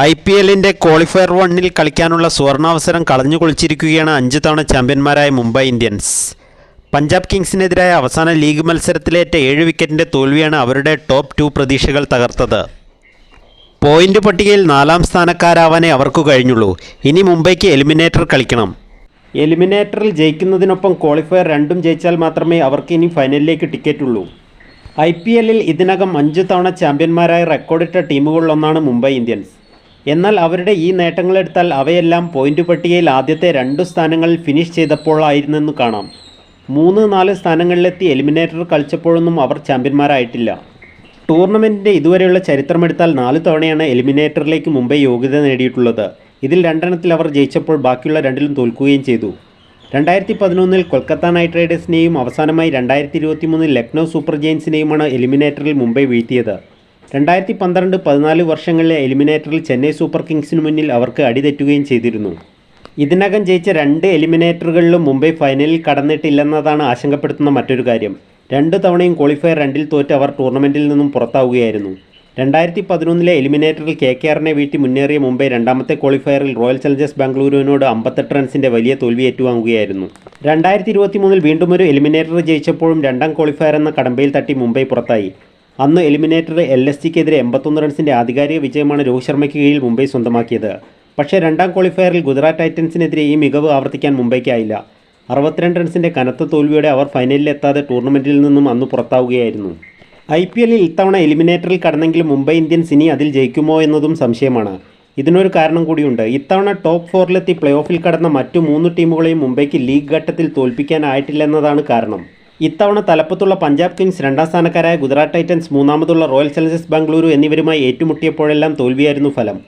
I P എല്ലിന്റെ qualifier വണ്ണിൽ കളിക്കാനുള്ള സുവർണാവസരം കളഞ്ഞു കുളിച്ചിരിക്കുകയാണ് അഞ്ച് തവണ ചാമ്പ്യന്മാരായ മുംബൈ ഇന്ത്യൻസ്. പഞ്ചാബ് കിങ്സിനെതിരായ അവസാന ലീഗ് മത്സരത്തിലേറ്റ ഏഴ് വിക്കറ്റിന്റെ തോൽവിയാണ് അവരുടെ ടോപ്പ് ടു പ്രതീക്ഷകൾ തകർത്തത്. പോയിന്റ് പട്ടികയിൽ നാലാം സ്ഥാനക്കാരാവാനേ അവർക്ക് കഴിഞ്ഞുള്ളൂ. ഇനി മുംബൈക്ക് എലിമിനേറ്റർ കളിക്കണം. എലിമിനേറ്ററിൽ ജയിക്കുന്നതിനൊപ്പം ക്വാളിഫയർ രണ്ടും ജയിച്ചാൽ മാത്രമേ അവർക്ക് ഇനി ഫൈനലിലേക്ക് ടിക്കറ്റുള്ളൂ. ഐ പി എല്ലിൽ ഇതിനകം അഞ്ച് തവണ ചാമ്പ്യന്മാരായ റെക്കോർഡിട്ട ടീമുകളിലൊന്നാണ് മുംബൈ ഇന്ത്യൻസ്. എന്നാൽ അവരുടെ ഈ നേട്ടങ്ങളെടുത്താൽ അവയെല്ലാം പോയിന്റ് പട്ടികയിൽ ആദ്യത്തെ രണ്ടു സ്ഥാനങ്ങളിൽ ഫിനിഷ് ചെയ്തപ്പോഴായിരുന്നെന്ന് കാണാം. മൂന്ന് നാല് സ്ഥാനങ്ങളിലെത്തി എലിമിനേറ്റർ കളിച്ചപ്പോഴൊന്നും അവർ ചാമ്പ്യന്മാരായിട്ടില്ല. ടൂർണമെന്റിന്റെ ഇതുവരെയുള്ള ചരിത്രമെടുത്താൽ നാല് തവണയാണ് എലിമിനേറ്ററിലേക്ക് മുംബൈ യോഗ്യത നേടിയിട്ടുള്ളത്. ഇതിൽ രണ്ടെണ്ണത്തിൽ അവർ ജയിച്ചപ്പോൾ ബാക്കിയുള്ള രണ്ടിലും തോൽക്കുകയും ചെയ്തു. രണ്ടായിരത്തി പതിനൊന്നിൽ കൊൽക്കത്ത നൈറ്റ് റൈഡേഴ്സിനെയും അവസാനമായി രണ്ടായിരത്തി ഇരുപത്തി മൂന്നിൽ ലക്നൗ സൂപ്പർ ജെയിൻസിനെയുമാണ് എലിമിനേറ്ററിൽ മുംബൈ വീഴ്ത്തിയത്. രണ്ടായിരത്തി പന്ത്രണ്ട് പതിനാല് വർഷങ്ങളിലെ എലിമിനേറ്ററിൽ ചെന്നൈ സൂപ്പർ കിങ്സിന് മുന്നിൽ അവർക്ക് അടിതെറ്റുകയും ചെയ്തിരുന്നു. ഇതിനകം ജയിച്ച രണ്ട് എലിമിനേറ്ററുകളിലും മുംബൈ ഫൈനലിൽ കടന്നിട്ടില്ലെന്നതാണ് ആശങ്കപ്പെടുത്തുന്ന മറ്റൊരു കാര്യം. രണ്ട് തവണയും ക്വാളിഫയർ രണ്ടിൽ തോറ്റ് അവർ ടൂർണമെന്റിൽ നിന്നും പുറത്താവുകയായിരുന്നു. രണ്ടായിരത്തി പതിനൊന്നിലെ എലിമിനേറ്ററിൽ കെ കെ ആറിനെ വീട്ടി മുന്നേറിയ മുംബൈ രണ്ടാമത്തെ ക്വാളിഫയറിൽ റോയൽ ചലഞ്ചേഴ്സ് ബാംഗ്ലൂരുവിനോട് അമ്പത്തെട്ട് റൺസിന്റെ വലിയ തോൽവി ഏറ്റുവാങ്ങുകയായിരുന്നു രണ്ടായിരത്തി ഇരുപത്തി മൂന്നിൽ വീണ്ടും ഒരു എലിമിനേറ്റർ ജയിച്ചപ്പോഴും രണ്ടാം ക്വാളിഫയർ എന്ന കടമ്പയിൽ തട്ടി മുംബൈ പുറത്തായി. അന്ന് എലിമിനേറ്റർ എൽ എസ് ജിക്കെതിരെ എൺപത്തൊന്ന് റൺസിന്റെ ആധികാരിക വിജയമാണ് രോഹിത് ശർമ്മയ്ക്ക് കീഴിൽ മുംബൈ സ്വന്തമാക്കിയത്. പക്ഷേ രണ്ടാം ക്വാളിഫയറിൽ ഗുജറാത്ത് ടൈറ്റൻസിനെതിരെ ഈ മികവ് ആവർത്തിക്കാൻ മുംബൈക്കായില്ല. അറുപത്തിരണ്ട് റൺസിന്റെ കനത്ത തോൽവിയോടെ അവർ ഫൈനലിലെത്താതെ ടൂർണമെന്റിൽ നിന്നും അന്ന് പുറത്താവുകയായിരുന്നു. ഐ പി എല്ലിൽ ഇത്തവണ എലിമിനേറ്ററിൽ കടന്നെങ്കിലും മുംബൈ ഇന്ത്യൻസ് ഇനി അതിൽ ജയിക്കുമോ എന്നതും സംശയമാണ്. ഇതിനൊരു കാരണം കൂടിയുണ്ട്. ഇത്തവണ ടോപ്പ് ഫോറിലെത്തി പ്ലേ ഓഫിൽ കടന്ന മറ്റു മൂന്ന് ടീമുകളെയും മുംബൈക്ക് ലീഗ് ഘട്ടത്തിൽ തോൽപ്പിക്കാനായിട്ടില്ലെന്നതാണ് കാരണം. ഇത്തവണ തലപ്പത്തുള്ള പഞ്ചാബ് കിങ്സ് രണ്ടാം സ്ഥാനക്കാരായ ഗുജറാത്ത് ടൈറ്റൻസ് മൂന്നാമതുള്ള റോയൽ ചലഞ്ചേഴ്സ് ബാംഗ്ലൂരു എന്നിവരുമായി ഏറ്റുമുട്ടിയപ്പോഴെല്ലാം തോൽവിയായിരുന്നു ഫലം.